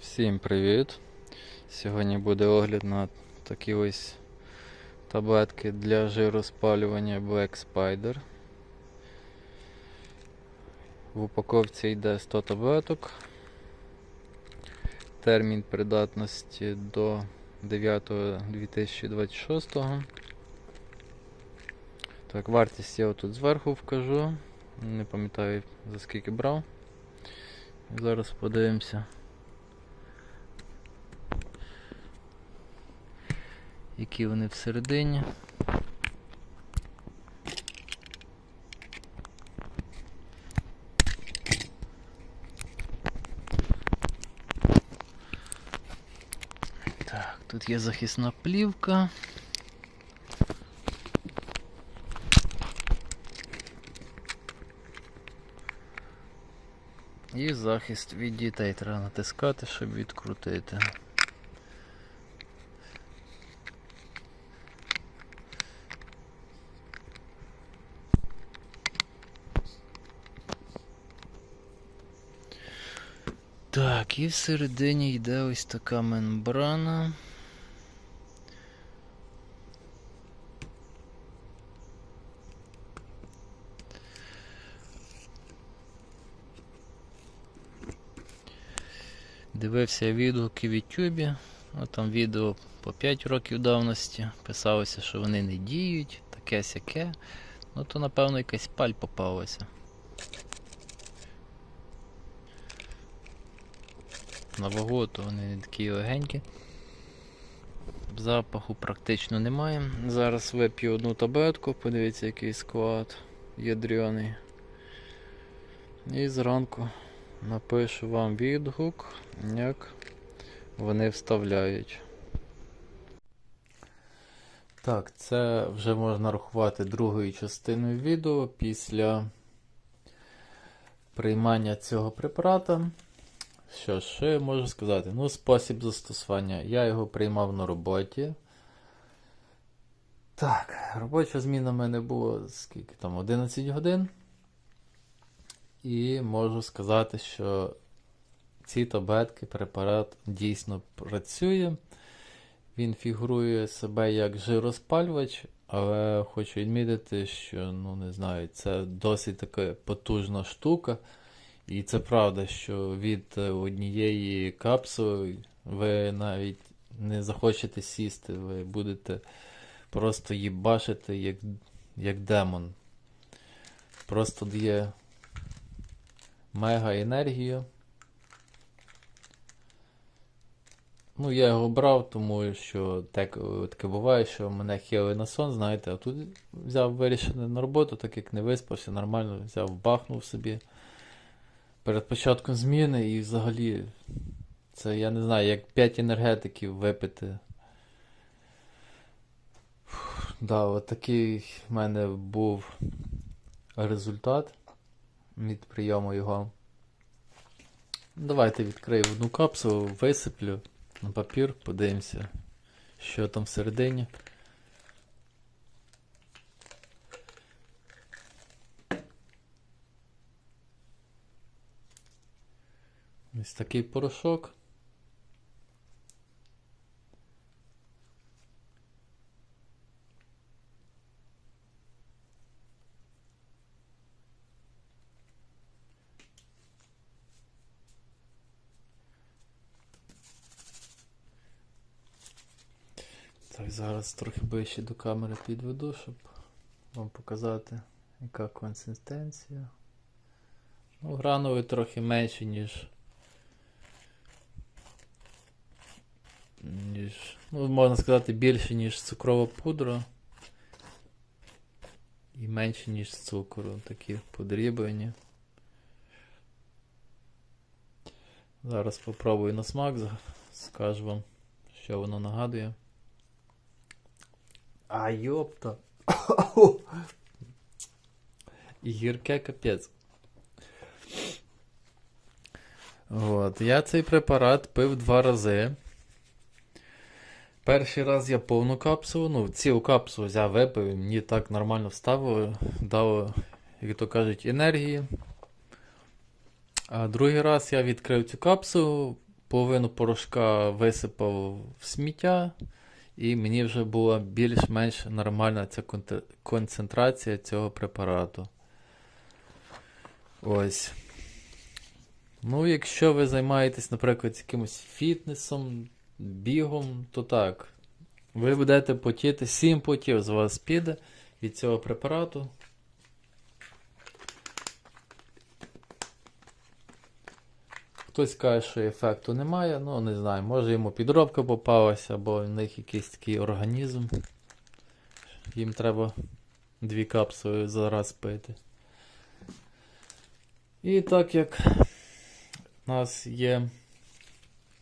Всім привіт! Сьогодні буде огляд на такі ось таблетки для жироспалювання Black Spider. В упаковці йде 100 таблеток. Термін придатності до 9.2026. Так, вартість я тут зверху вкажу. Не пам'ятаю за скільки брав. Зараз подивимося. Які вони всередині. Так, тут є захисна плівка. І захист від дітей треба натискати, щоб відкрутити. Так, і всередині йде ось така мембрана. Дивився відгуки в Ютубі. От там відео по 5 років давності. Писалося, що вони не діють, таке сяке. Ну то напевно якась паль попалася. На вагу, то вони не такі легенькі. Запаху практично немає. Зараз вип'ю одну таблетку, подивіться, який склад ядрений. І зранку напишу вам відгук, як вони вставляють. Так, це вже можна рахувати другою частиною відео після приймання цього препарата. Що ж, що я можу сказати? Ну, спосіб застосування. Я його приймав на роботі. Так, робоча зміна в мене було скільки там 11 годин. І можу сказати, що ці таблетки, препарат дійсно працює. Він фігурує себе як жироспалювач, але хочу відмітити, що ну не знаю, це досить така потужна штука. І це правда, що від е, однієї капсули ви навіть не захочете сісти, ви будете просто їбашити як, як демон. Просто дає мега енергію. Ну, я його брав, тому що так, таке буває, що мене хили на сон, знаєте, а тут взяв вирішити на роботу, так як не виспався, нормально взяв, бахнув собі перед початком зміни і взагалі це я не знаю, як 5 енергетиків випити. Фух, да, от такий в мене був результат від прийому його. Давайте відкрию одну капсулу, висиплю на папір, подивимося, що там всередині. Ось такий порошок. Так, зараз трохи ближче до камери підведу, щоб вам показати, яка консистенція. Ну, гранули трохи менші, ніж ніж, ну, можна сказати, більше, ніж цукрова пудра. І менше, ніж цукру, такі подріблені. Зараз попробую на смак, скажу вам, що воно нагадує. А йопта. Гірке капець. От, я цей препарат пив два рази. Перший раз я повну капсулу, ну, цілу капсулу взяв, випив, і мені так нормально вставило, дало, як то кажуть, енергії. А другий раз я відкрив цю капсулу, половину порошка висипав в сміття, і мені вже була більш-менш нормальна ця концентрація цього препарату. Ось. Ну, якщо ви займаєтесь, наприклад, якимось фітнесом, бігом, то так. Ви будете потіти, 7 потів з вас піде від цього препарату. Хтось каже, що ефекту немає, ну не знаю, може йому підробка попалася, або в них якийсь такий організм. Їм треба дві капсули зараз пити. І так як у нас є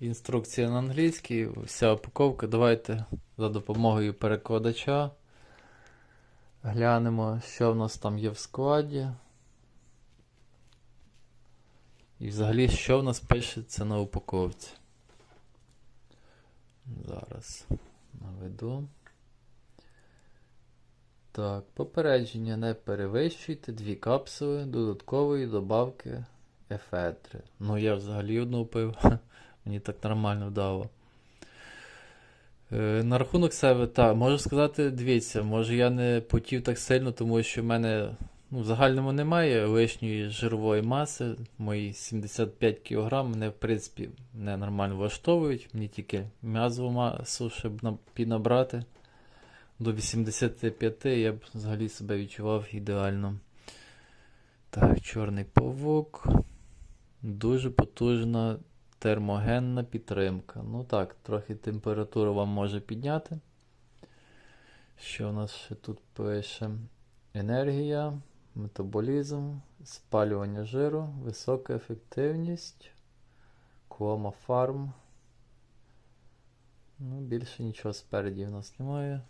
інструкція на англійській, вся упаковка, давайте за допомогою перекладача глянемо, що в нас там є в складі. І взагалі, що в нас пишеться на упаковці. Зараз наведу. Так, попередження не перевищуйте дві капсули додаткової добавки ефетри. Ну, я взагалі одну пив, мені так нормально вдало. Е, на рахунок себе, так, можу сказати, дивіться, може я не потів так сильно, тому що в мене ну, в загальному немає лишньої жирової маси. Мої 75 кг мене, в принципі, не нормально влаштовують. Мені тільки м'язову масу, щоб на- піднабрати. До 85 я б взагалі себе відчував ідеально. Так, чорний павук. Дуже потужна термогенна підтримка. Ну так, трохи температуру вам може підняти. Що у нас ще тут пише? Енергія, метаболізм, спалювання жиру, висока ефективність, Куома фарм. Ну, більше нічого спереді в нас немає.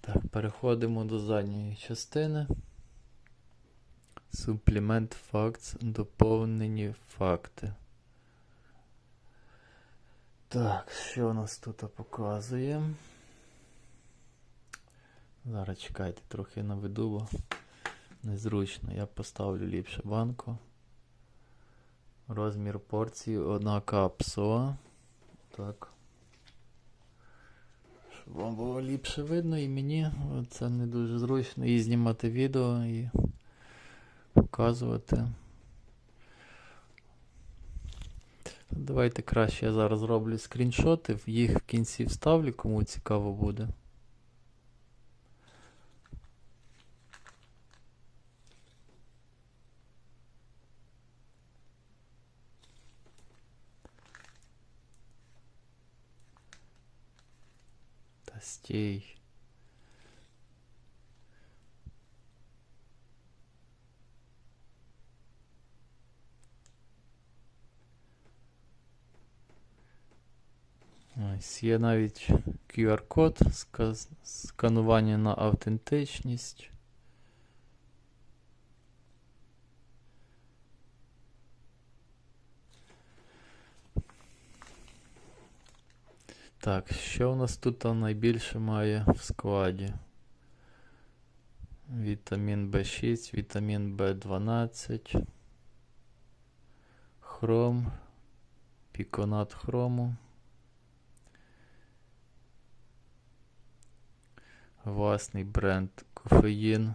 Так, переходимо до задньої частини. Суплімент фактс, доповнені факти. Так, що у нас тут показує? Зараз чекайте, трохи наведу, бо незручно. Я поставлю ліпше банку. Розмір порції одна капсула. Так. Щоб вам було ліпше видно і мені це не дуже зручно і знімати відео і показувати. Давайте краще я зараз зроблю скріншоти, їх в кінці вставлю, кому цікаво буде. Та стій. Ось є навіть QR-код, сканування на автентичність. Так, що у нас тут найбільше має в складі? Вітамін В6, вітамін В12, хром, піконат хрому. Власний бренд кофеїн.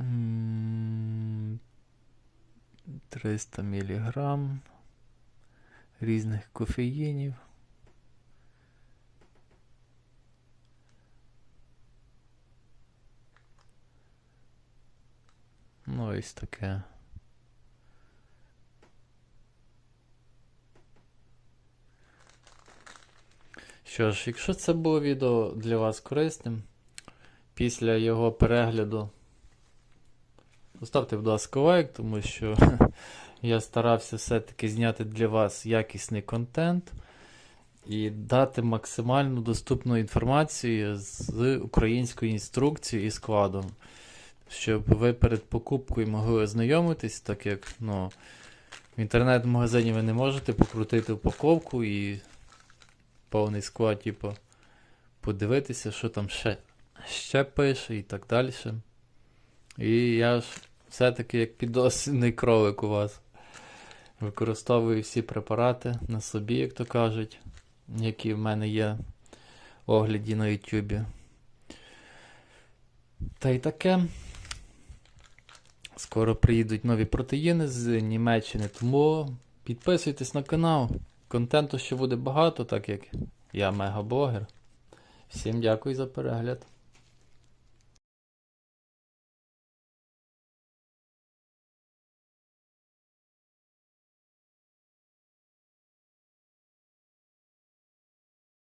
М, 300 мг різних кофеїнів. Ну, ось таке. Що ж, якщо це було відео для вас корисним, після його перегляду поставте, будь ласка, лайк, тому що я старався все-таки зняти для вас якісний контент і дати максимально доступну інформацію з українською інструкцією і складом, щоб ви перед покупкою могли ознайомитись, так як ну, в інтернет-магазині ви не можете покрутити упаковку і повний склад, типу, подивитися, що там ще, ще пише і так далі. І я ж все-таки як піддослідний кролик у вас. Використовую всі препарати на собі, як то кажуть, які в мене є огляді на Ютубі. Та й таке. Скоро приїдуть нові протеїни з Німеччини, тому підписуйтесь на канал. Контенту ще буде багато, так як я мегаблогер. Всім дякую за перегляд.